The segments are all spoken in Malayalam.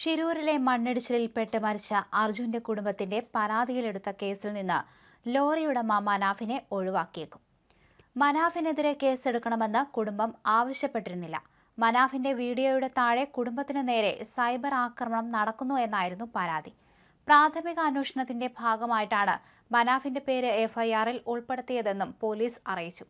ഷിരൂരിലെ മണ്ണിടിച്ചിലിൽപ്പെട്ട് മരിച്ച അർജുന്റെ കുടുംബത്തിന്റെ പരാതിയിലെടുത്ത കേസിൽ നിന്ന് ലോറിയുടമ മനാഫിനെ ഒഴിവാക്കിയേക്കും. മനാഫിനെതിരെ കേസെടുക്കണമെന്ന് കുടുംബം ആവശ്യപ്പെട്ടിരുന്നില്ല. മനാഫിന്റെ വീഡിയോയുടെ താഴെ കുടുംബത്തിന് നേരെ സൈബർ ആക്രമണം നടക്കുന്നു എന്നായിരുന്നു പരാതി. പ്രാഥമിക അന്വേഷണത്തിന്റെ ഭാഗമായിട്ടാണ് മനാഫിന്റെ പേര് എഫ്ഐആറിൽ ഉൾപ്പെടുത്തിയതെന്നും പോലീസ് അറിയിച്ചു.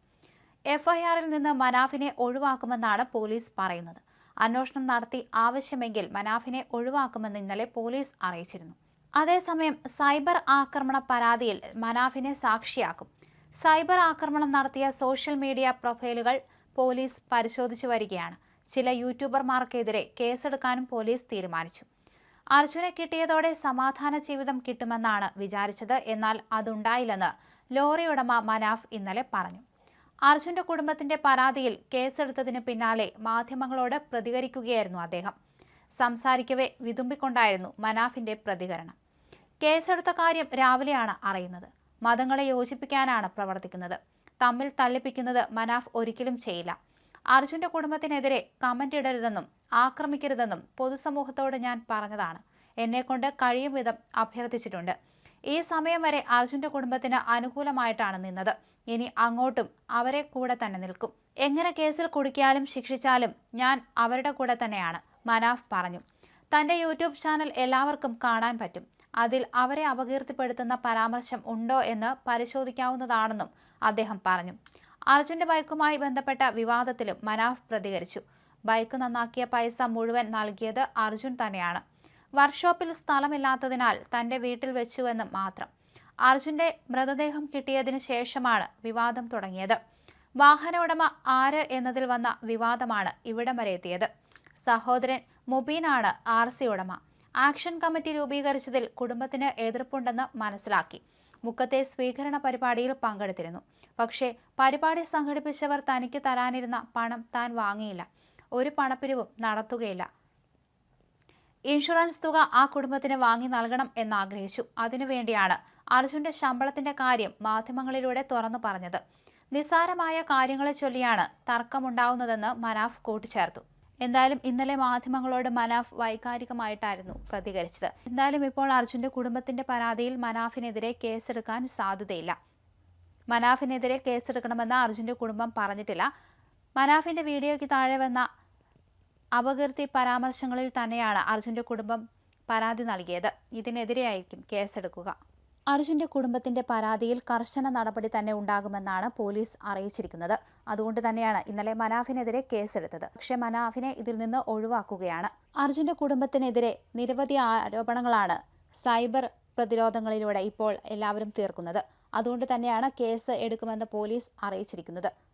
എഫ്ഐആറിൽ നിന്ന് മനാഫിനെ ഒഴിവാക്കുമെന്നാണ് പോലീസ് പറയുന്നത്. അന്വേഷണം നടത്തി ആവശ്യമെങ്കിൽ മനാഫിനെ ഒഴിവാക്കുമെന്ന് ഇന്നലെ പോലീസ് അറിയിച്ചിരുന്നു. അതേസമയം സൈബർ ആക്രമണ പരാതിയിൽ മനാഫിനെ സാക്ഷിയാക്കും. സൈബർ ആക്രമണം നടത്തിയ സോഷ്യൽ മീഡിയ പ്രൊഫൈലുകൾ പോലീസ് പരിശോധിച്ചു വരികയാണ്. ചില യൂട്യൂബർമാർക്കെതിരെ കേസെടുക്കാനും പോലീസ് തീരുമാനിച്ചു. അർജുനെ കിട്ടിയതോടെ സമാധാന ജീവിതം കിട്ടുമെന്നാണ് വിചാരിച്ചത്. എന്നാൽ അതുണ്ടായില്ലെന്ന് ലോറി ഉടമ മനാഫ് ഇന്നലെ പറഞ്ഞു. അർജുന്റെ കുടുംബത്തിന്റെ പരാതിയിൽ കേസെടുത്തതിന് പിന്നാലെ മാധ്യമങ്ങളോട് പ്രതികരിക്കുകയായിരുന്നു അദ്ദേഹം. സംസാരിക്കവേ വിതുമ്പിക്കൊണ്ടായിരുന്നു മനാഫിന്റെ പ്രതികരണം. കേസെടുത്ത കാര്യം രാവിലെയാണ് അറിയുന്നത്. മതങ്ങളെ യോജിപ്പിക്കാനാണ് പ്രവർത്തിക്കുന്നത്. തമ്മിൽ തല്ലിപ്പിക്കുന്നത് മനാഫ് ഒരിക്കലും ചെയ്യില്ല. അർജുന്റെ കുടുംബത്തിനെതിരെ കമന്റ് ഇടരുതെന്നും ആക്രമിക്കരുതെന്നും പൊതുസമൂഹത്തോട് ഞാൻ പറഞ്ഞതാണ്. എന്നെക്കൊണ്ട് കഴിയും വിധം അഭ്യർത്ഥിച്ചിട്ടുണ്ട്. ഈ സമയം വരെ അർജുന്റെ കുടുംബത്തിന് അനുകൂലമായിട്ടാണ് നിന്നത്. ഇനി അങ്ങോട്ടും അവരെ കൂടെ തന്നെ നിൽക്കും. എങ്ങനെ കേസിൽ കുടുക്കിയാലും ശിക്ഷിച്ചാലും ഞാൻ അവരുടെ കൂടെ തന്നെയാണ് മനാഫ് പറഞ്ഞു. തന്റെ യൂട്യൂബ് ചാനൽ എല്ലാവർക്കും കാണാൻ പറ്റും. അതിൽ അവരെ അപകീർത്തിപ്പെടുത്തുന്ന പരാമർശം ഉണ്ടോ എന്ന് പരിശോധിക്കാവുന്നതാണെന്നും അദ്ദേഹം പറഞ്ഞു. അർജുന്റെ ബൈക്കുമായി ബന്ധപ്പെട്ട വിവാദത്തിലും മനാഫ് പ്രതികരിച്ചു. ബൈക്ക് നന്നാക്കിയ പൈസ മുഴുവൻ നൽകിയത് അർജുൻ തന്നെയാണ്. വർക്ക്ഷോപ്പിൽ സ്ഥലമില്ലാത്തതിനാൽ തന്റെ വീട്ടിൽ വെച്ചുവെന്ന് മാത്രം. അർജുന്റെ മൃതദേഹം കിട്ടിയതിനു ശേഷമാണ് വിവാദം തുടങ്ങിയത്. വാഹന ഉടമ ആര് എന്നതിൽ വന്ന വിവാദമാണ് ഇവിടം വരെ എത്തിയത്. സഹോദരൻ മുബീനാണ് ആർ സി ഉടമ. ആക്ഷൻ കമ്മിറ്റി രൂപീകരിച്ചതിൽ കുടുംബത്തിന് എതിർപ്പുണ്ടെന്ന് മനസ്സിലാക്കി. മുക്കത്തെ സ്വീകരണ പരിപാടിയിൽ പങ്കെടുത്തിരുന്നു. പക്ഷേ പരിപാടി സംഘടിപ്പിച്ചവർ തനിക്ക് തരാനിരുന്ന പണം താൻ വാങ്ങിയില്ല. ഒരു പണപ്പിരിവും നടത്തുകയില്ല. ഇൻഷുറൻസ് തുക ആ കുടുംബത്തിന് വാങ്ങി നൽകണം എന്നാഗ്രഹിച്ചു. അതിനുവേണ്ടിയാണ് അർജുന്റെ ശമ്പളത്തിന്റെ കാര്യം മാധ്യമങ്ങളിലൂടെ തുറന്നു പറഞ്ഞത്. നിസ്സാരമായ കാര്യങ്ങളെ ചൊല്ലിയാണ് തർക്കമുണ്ടാവുന്നതെന്ന് മനാഫ് കൂട്ടിച്ചേർത്തു. എന്തായാലും ഇന്നലെ മാധ്യമങ്ങളോട് മനാഫ് വൈകാരികമായിട്ടായിരുന്നു പ്രതികരിച്ചത്. എന്തായാലും ഇപ്പോൾ അർജുന്റെ കുടുംബത്തിന്റെ പരാതിയിൽ മനാഫിനെതിരെ കേസെടുക്കാൻ സാധ്യതയില്ല. മനാഫിനെതിരെ കേസെടുക്കണമെന്ന് അർജുന്റെ കുടുംബം പറഞ്ഞിട്ടില്ല. മനാഫിന്റെ വീഡിയോയ്ക്ക് താഴെ വന്ന അപകീർത്തി പരാമർശങ്ങളിൽ തന്നെയാണ് അർജുന്റെ കുടുംബം പരാതി നൽകിയത്. ഇതിനെതിരെയായിരിക്കും കേസെടുക്കുക. അർജുന്റെ കുടുംബത്തിന്റെ പരാതിയിൽ കർശന നടപടി തന്നെ ഉണ്ടാകുമെന്നാണ് പോലീസ് അറിയിച്ചിരിക്കുന്നത്. അതുകൊണ്ട് തന്നെയാണ് ഇന്നലെ മനാഫിനെതിരെ കേസെടുത്തത്. പക്ഷേ മനാഫിനെ ഇതിൽ നിന്ന് ഒഴിവാക്കുകയാണ്. അർജുന്റെ കുടുംബത്തിനെതിരെ നിരവധി ആരോപണങ്ങളാണ് സൈബർ പ്രതിരോധങ്ങളിലൂടെ ഇപ്പോൾ എല്ലാവരും തീർക്കുന്നത്. അതുകൊണ്ട് തന്നെയാണ് കേസ് എടുക്കുമെന്ന് പോലീസ് അറിയിച്ചിരിക്കുന്നത്.